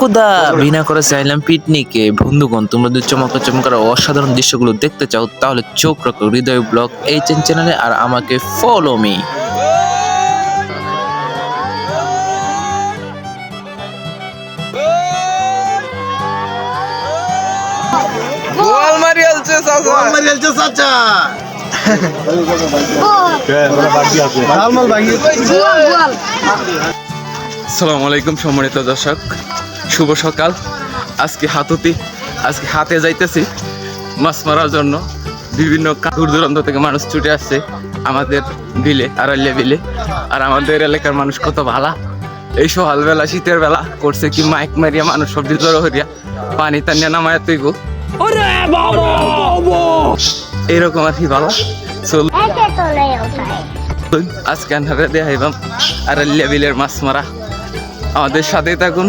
কুদা। বিনা করে চাইলাম পিকনিকে। বন্ধুগণ তোমরা যদি চমকা চমকার অসাধারণ দৃশ্যগুলো দেখতে চাও তাহলে চোখ রাখো হৃদয় ব্লগ এই চ্যানেলে আর আমাকে ফলো মি গোয়াল মারি আলছে চাচা। সালামু আলাইকুম সম্মানিত দর্শক। শুভ সকাল। আজকে হাততি আজকে হাতে যাইতেছি মাছ মারার জন্য। বিভিন্ন দূর দূরান্ত থেকে মানুষ ছুটে আসছে আমাদের বিলে আড়াইলে বিলে। আর আমাদের এলাকার মানুষ কত ভালা। এই সকালবেলা শীতের বেলা করছে কি মাইক মারিয়া মানুষ সবজি জড়ো হরিয়া। পানি টানিয়া নামায় তুই গো। এরকম আর কি ভালো? চল. আজকে আন্ধারে দেখাইবাম আর লেবিলের মাছ মারা। আমাদের সাথে থাকুন।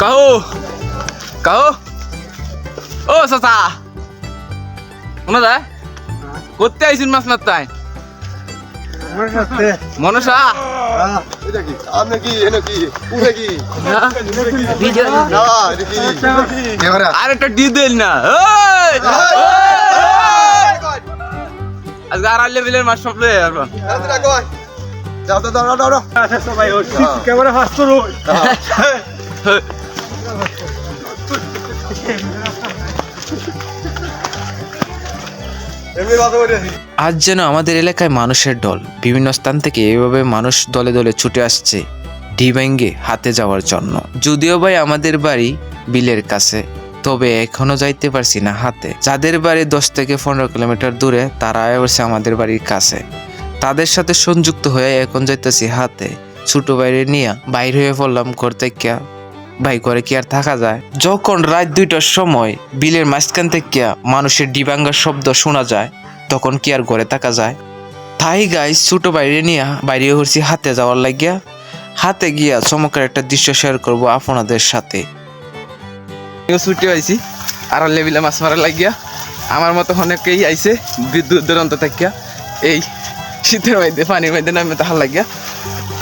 কাহো কাহো। ও চাচা। শোনা যায় করতে আইসুন মাছ মারতাই মনসা আপনি কি এনে কি উঠে কি আর একটা ডি দিল না! আজকে আর আল্লে বিলের মাছ সব লয়ে আসব দাও দাও দাও ক্যামেরা ফাস্ট কথা বলেছি আজ যেন আমাদের এলাকায় মানুষের দল। বিভিন্ন স্থান থেকে এভাবে মানুষ দলে দলে ছুটে আসছে ডিবাঙ্গে হাতে যাওয়ার জন্য। যদিও ভাই আমাদের বাড়ি বিলের কাছে, তবে এখনও যাইতে পারছি না হাতে। যাদের বাড়ি দশ থেকে পনেরো কিলোমিটার দূরে, তারা এসে আমাদের বাড়ির কাছে। তাদের সাথে সংযুক্ত হয়ে এখন যাইতেছি হাতে। ছোট বাইরে নিয়ে বাইর হয়ে পড়লাম ঘর থেকে। ভাই করে কি আর থাকা যায়? যখন রাত দুইটার সময় বিলের মাঝখান থেকে মানুষের ডিবাঙ্গার শব্দ শোনা যায়, তখন কি আর ঘরে থাকা যায়? তাই গাই, ছোট বাইরে নিয়ে বাইরে হচ্ছি হাতে যাওয়ার লাগিয়া, হাতে গিয়া চমকের একটা দৃশ্য শেয়ার করব আপনাদের সাথে। ছুটি হয়েছি আর লেবিলে মাছ মারা লাগিয়া, আমার মতো অনেকেই আইছে বিদ্যুৎ দূরান্ত থাকিয়া, এই শীতের মধ্যে, পানির মধ্যে নামে তাহার লাগিয়া।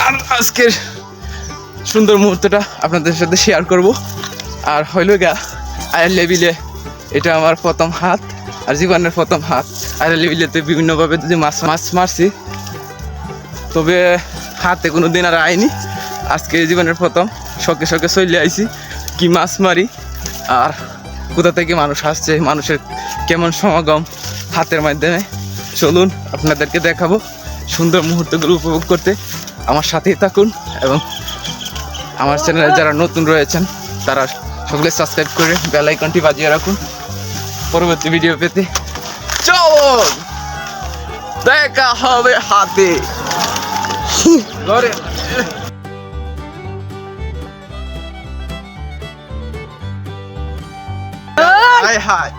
আর আজকের সুন্দর মুহূর্তটা আপনাদের সাথে শেয়ার করব। আর হইল গা আয়ের লেবিলে এটা আমার প্রথম হাত আর জীবনের প্রথম হাত। আয়ের লেবিলেতে বিভিন্নভাবে যদি মাছ মাছ মারছি, তবে হাতে কোনো দিন আর আইনি। আজকে জীবনের প্রথম শখে শখে চলে আইছি, কি মাছ মারি আর কোথা থেকে মানুষ আসছে, মানুষের কেমন সমাগম হাতের মাধ্যমে। চলুন আপনাদেরকে দেখাবো সুন্দর মুহূর্তগুলো উপভোগ করতে। আমার সাথেই থাকুন এবং আমার চ্যানেলে যারা নতুন রয়েছেন তারা সকলে সাবস্ক্রাইব করে বেল আইকনটি বাজিয়ে রাখুন। পরবর্তী ভিডিও পেতে চলুন দেখা হবে হাতে। ঘরে। হাই হাই।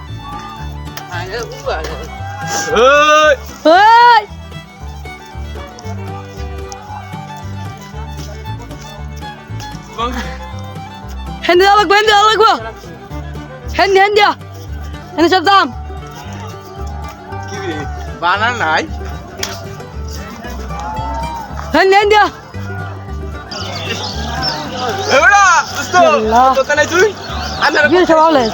ওই। Hendi alak, hendi alak bu. Hendi, hendi. Hendi çaptam. বানা নাই Hendi, hendi. এবারে দোস্ত নাই তুই আমি Bir şey var lan.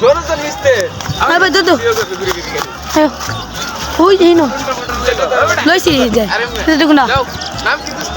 ধরো তো নিস্তে Ay be dur dur. Hey. Oy iyi no. Lo si de. Dur dur na. যাও নাম কি দোস্ত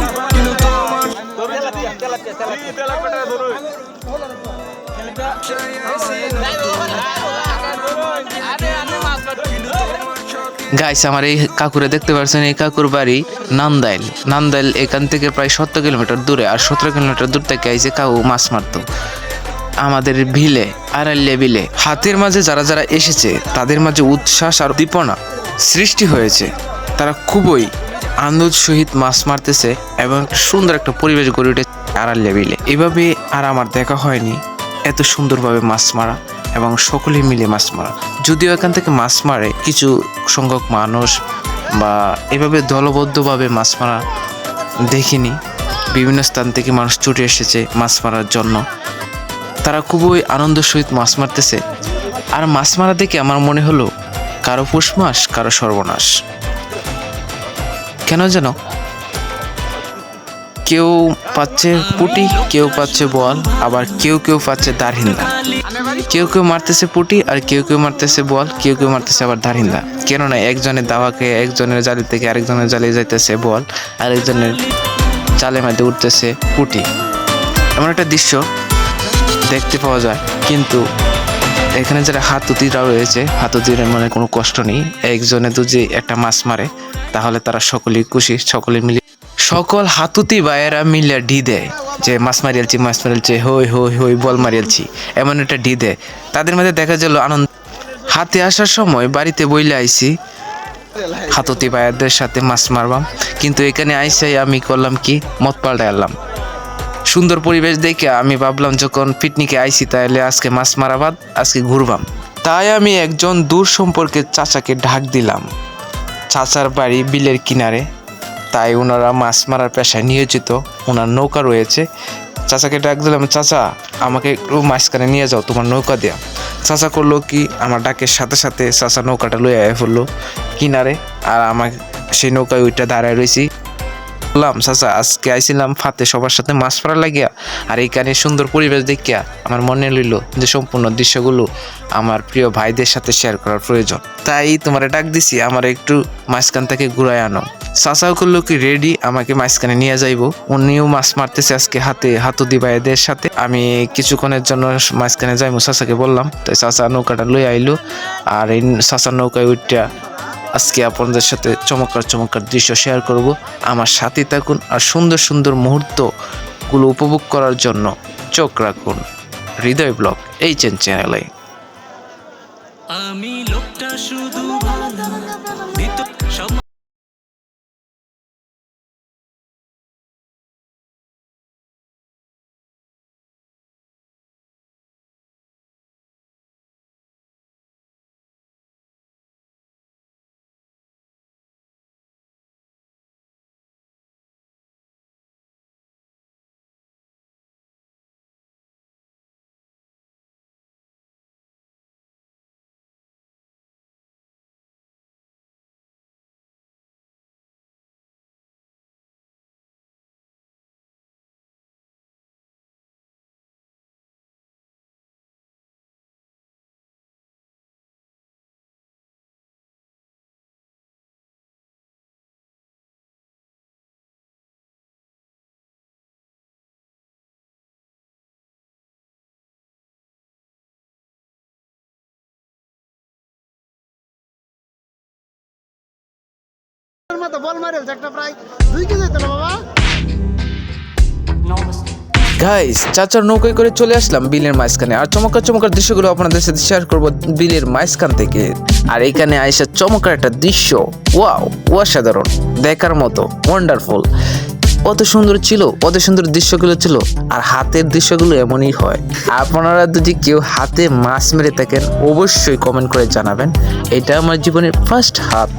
গাইস আমার এই কাকুরে দেখতে পাচ্ছেন এই কাকুর বাড়ি নান্দাইল। নান্দাইল এখান থেকে প্রায় সত্তর কিলোমিটার দূরে আর সতেরো কিলোমিটার দূর থেকে আইসে কাকু মাছ মারতো। আমাদের ভিলে আড়াইলে বিলে হাতের মাঝে যারা যারা এসেছে তাদের মাঝে উচ্ছ্বাস আর দীপনা সৃষ্টি হয়েছে। তারা খুবই আনন্দ সহিত মাছ মারতেছে এবং সুন্দর একটা পরিবেশ গড়ে উঠেছে আড়াইলে বিলে এভাবে আর আমার দেখা হয়নি। এত সুন্দরভাবে মাছ মারা এবং সকলে মিলে মাছ মারা। যদিও এখান থেকে মাছ মারে কিছু সংখ্যক মানুষ বা এভাবে দলবদ্ধভাবে মাছ মারা দেখিনি। বিভিন্ন স্থান থেকে মানুষ ছুটে এসেছে মাছ মারার জন্য। তারা খুবই আনন্দ সহিত মাছ মারতেছে। আর মাছ মারা দেখে আমার মনে হলো, কারও পুষ মাস, কারও সর্বনাশ। কেন যেন কেউ পাচ্ছে পুটি, কেউ পাচ্ছে বল আবার কেউ কেউ পাচ্ছে দারহিন্দা কেউ কেউ মারতেছে পুটি আর কেউ কেউ মারতেছে বল কেউ কেউ মারতেছে আবার দারহিন্দা কেননা একজনের দাওয়াকে একজনের জালি থেকে আরেকজনের জালে যাইতেছে বল আরেকজনের জালে মাঝে উঠতেছে পুটি। এমন একটা দৃশ্য দেখতে পাওয়া যায়। কিন্তু এখানে যারা হাতুতিরা রয়েছে, হাতুতির মানে কোনো কষ্ট নেই। একজনে যদি একটা মাছ মারে, তাহলে তারা সকলেই খুশি, সকলে মিলে সকল হাতুতি বায়েরা মিলে ডি দেয় যে, মাছ মারিয়ালছি মাছ মারিয়ালছি, হই হই হই, বল মারিয়ালছি, এমন একটা ডি দেয়। তাদের মধ্যে দেখা গেল আনন্দ। হাতে আসার সময় বাড়িতে বইলে আইছি, হাতুতি বায়ারদের সাথে মাছ মারবাম। কিন্তু এখানে আইসাই আমি করলাম কি? মত পাল্টাই আনলাম। সুন্দর পরিবেশ দেখে আমি ভাবলাম, যখন পিকনিকে আইছি, তাহলে আজকে মাছ মারাবাদ আজকে ঘুরবাম। তাই আমি একজন দূর সম্পর্কের চাচাকে ঢাক দিলাম। চাচার বাড়ি বিলের কিনারে। তাই ওনারা মাছ মারার পেশায় নিয়োজিত। ওনার নৌকা রয়েছে। চাচাকে ডাক দিলাম, চাচা, আমাকে একটু মাঝখানে নিয়ে যাও, তোমার নৌকা দেয়া। চাচা করল কি, আমার ডাকের সাথে সাথে চাচা নৌকাটা লয়ে আয় ফেলল কিনারে। আর আমার সেই নৌকায় ওইটা দাঁড়ায় রয়েছি। বললাম চাচা, আজকে আইছিলাম ফাতে সবার সাথে মাছ মারা লাগিয়া, আর এইখানে সুন্দর পরিবেশ দেখিয়া আমার মনে লইল যে সম্পূর্ণ দৃশ্যগুলো আমার প্রিয় ভাইদের সাথে শেয়ার করার প্রয়োজন। তাই তোমারে ডাক দিছি, আমার একটু মাঝখান থেকে ঘুরায় আনো। চাচাও করল কি রেডি আমাকে মাঝখানে নিয়ে যাইবো। উনিও মাছ মারতেছে আজকে হাতে হাতুদি ভাইদের সাথে। আমি কিছুক্ষণের জন্য মাঝখানে যাইবো চাচাকে বললাম। তাই চাচা নৌকাটা লই আইলো, আর এই চাচার নৌকায় উঠটা আজকে আপনাদের সাথে চমৎকার চমৎকার দৃশ্য শেয়ার করব। আমার সাথে থাকুন আর সুন্দর সুন্দর মুহূর্তগুলো উপভোগ করার জন্য চোখ রাখুন। হৃদয় ব্লগ, এই চ্যানেলে। আমি লোকটা শুধু মতো বল মারেছে একটা প্রায় দুই কেজি তো বাবা? গাইস চাচার নৌকায় করে চলে আসলাম বিলের মাঝখানে। আর চমৎকার চমকার দৃশ্যগুলো আপনাদের সাথে শেয়ার করব বিলের মাঝখান থেকে। আর এখানে আয়সা চমৎকার একটা দৃশ্য। ওয়াও অসাধারণ। দেখার মতো ওয়ান্ডারফুল অত সুন্দর ছিল অত সুন্দর দৃশ্যগুলো ছিল, আর হাতের দৃশ্যগুলো এমনই হয়। আপনারা যদি কেউ হাতে মাছ মেরে থাকেন, অবশ্যই কমেন্ট করে জানাবেন। এটা আমার জীবনের ফার্স্ট হাত।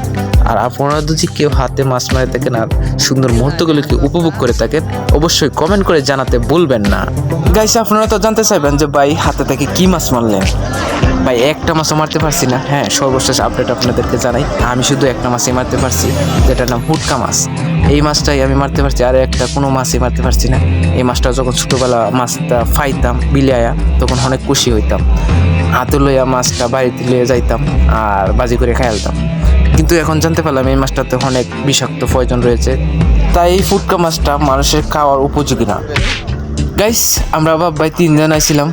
আর আপনারা যদি কেউ হাতে মাছ মেরে থাকেন আর সুন্দর মুহূর্তগুলোকে উপভোগ করে থাকেন, অবশ্যই কমেন্ট করে জানাতে ভুলবেন না। গাইস আপনারা তো জানতে চাইবেন যে ভাই, হাতে থেকে কি মাছ মারলেন? ভাই, একটা মাছও মারতে পারছি না। হ্যাঁ সর্বশেষ আপডেট আপনাদেরকে জানাই। আমি শুধু একটা মাছই মারতে পারছি, যেটার নাম হুটকা মাছ। এই মাছটাই আমি মারতে পারছি, আর একটা কোনো মাছই মারতে পারছি না। এই মাছটা যখন ছোটোবেলা মাছটা ফাইতাম, বিলে আয়া, তখন অনেক খুশি হইতাম। হাতে লইয়া মাছটা বাড়িতে লইয়া যাইতাম আর বাজি করে খাইলতাম কিন্তু এখন জানতে পারলাম এই মাছটাতে অনেক বিষাক্ত প্রয়োজন রয়েছে। তাই এই ফুটকা মাছটা মানুষের খাওয়ার উপযোগী না। গাইস আমরা বাপ ভাই তিনজন আইছিলাম।